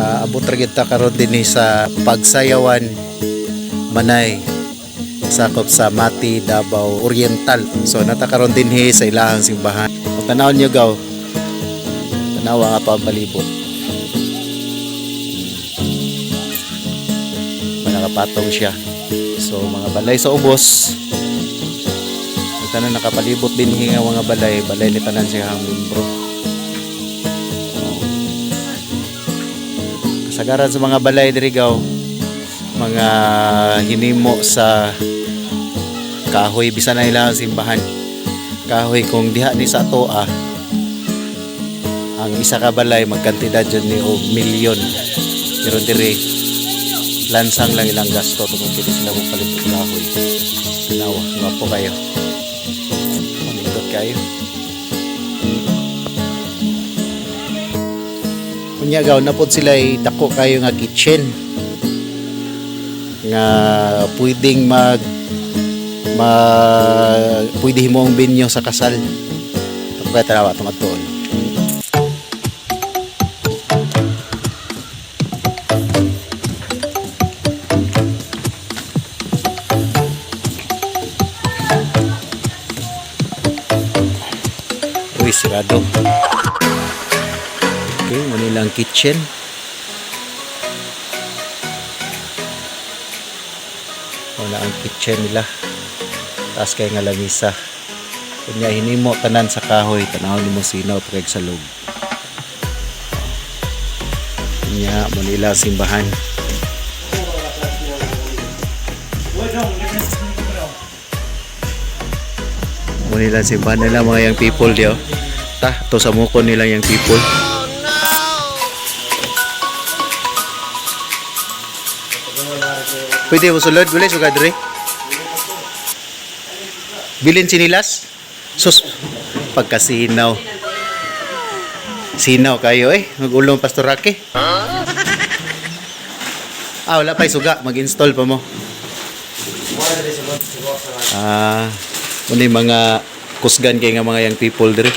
Ah, abot ra gyud ta karon dinhi sa pagsayawan Manay sakop sa Mati Davao Oriental. So nata karon dinhi sa ilahang simbahan. Tanawon niyo gaw. Tanawa nga pa ang palibot. Manakapatong siya. So mga balay sa ubos. Na nakapalibot din nga mga balay. Balay ni tanan siya ang membro. Kasagaran sa mga balay diri gaw mga hinimo sa kahoy. Bisan na nila ang simbahan. Kahoy kung diha ni sa toa ang isa ka balay magkantidad dyan ni og milyon. Pero dire lansang lang ilang gasto. Tungkol kiti sila mo palit kahoy. Tinawa nga po kayo. Pamindot kayo gaw na pod sila dako kayo nga kitchen. Nga pwedeng mag ma pwede himong binyo sa kasal. Tapos tarawa tumatuon Uy, sirado. Okay, manilang kitchen. wala ang kitchen nila. Taas kay nga lamisa kunya hinimo tanan sa kahoy tanaw nimo sinaw pagkag sa loob. Kunya mo nila ang simbahan. Mo nila ang simbahan nila mga young people diyo ta to sa mukon nila yung people Pwede mo sulod, bilis mo kadre. Bilin sinilas. Sus, pagkasinaw. Sinaw kayo eh. Magulong Pastor Rocky. Ah, wala pa suga. Mag-install pa mo. Ah, muna mga kusgan kay nga mga young people dire.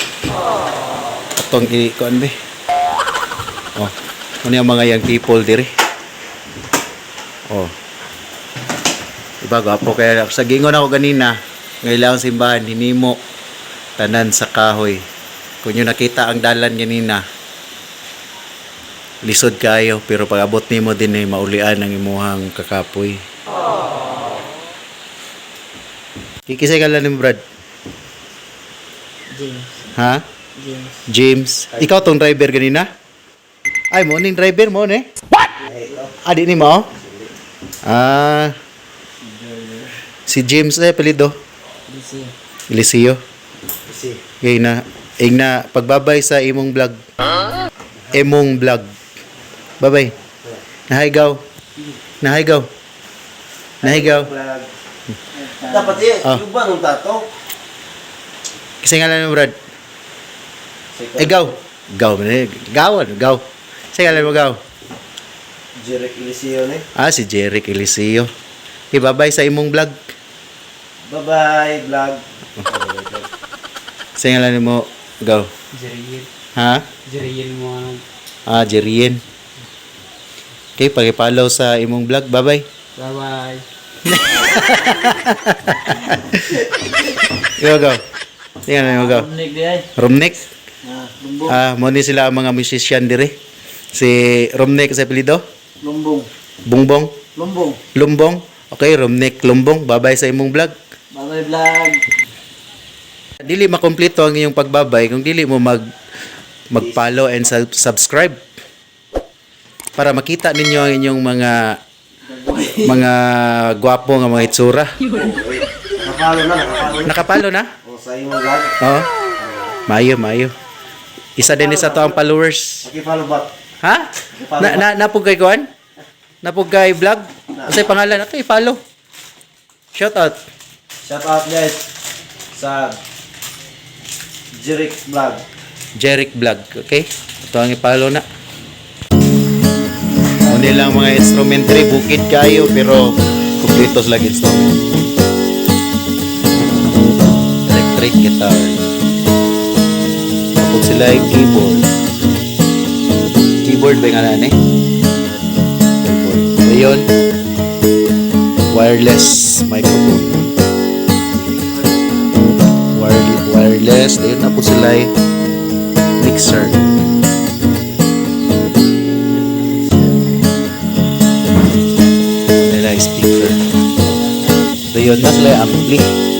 Atong i kuan be. Oh, muna mga young people dire. Oh. Diba, gwapo kaya sa gingon ako ganina, ngailang simbahan, hinimo, tanan sa kahoy. Kung yung nakita ang dalan ganina, lisod kayo, pero pag abot nimo din ay maulian ang imuhang kakapoy. Kikisay ka lang ni Brad. James. Ha? James. James. Ikaw tong driver ganina? Ay, mo ning driver mo ni? What? Adi ni mo? Ah. Si James eh pelido. DC. Eliseo. DC. Kay na ing na pagbabay sa imong vlog. Imong vlog. Bye-bye. Nahigaw. Nahigaw. Nahigaw. Dapat eh, Ah. lubang ng tato. Kasi nga lang mo, Brad. Eh, gaw. Gaw. man eh. Gawan. Gaw. Kasi nga lang mo, gaw. Jeric Eliseo ni. Ah, si Jeric Eliseo. Ibabay sa imong vlog. Bye-bye, vlog. Sa nga lang mo, gaw. Jeriel. Ha? Jeriel mo. Ah, Jerien. Okay, pag-follow sa imong vlog. Bye-bye. Bye-bye. Go, go. Tingnan na mo, go. Nick di ay. Romnek. Ah, lumbong. Ah, mo ni sila ang mga musician dire. Si Romnek sa apelido. Lumbong. Bungbong. Lumbong. Lumbong. Okay, Romnek Lumbong. Bye-bye sa imong vlog. Bye-bye vlog. Dili makompleto ang iyong pagbabay kung dili mo mag mag-follow and sub- subscribe para makita ninyo ang inyong mga mga gwapo nga mga itsura. Nakapalo na, nakapalo na. Nakapalo na? O, sa imong vlog. Oo. Mayo, mayo. Isa din sa to ang followers. Pakipalo back. Ha? Na, na, napog kay Kuan? Napog kay vlog? Kasi pangalan na to, i-follow. Shout out. Shout out guys sa Jeric Vlog. Jeric Vlog, okay? Ito ang i-follow na. Muna lang mga instrumentary, bukid kayo, pero kumpletos lang instrument. Electric guitar. Tapos sila yung keyboard. Keyboard ba yung nga eh? Dayon, wireless microphone. Wire, wireless. Dayon na po sila eh. mixer. Nila speaker. Dayon na sila ampli.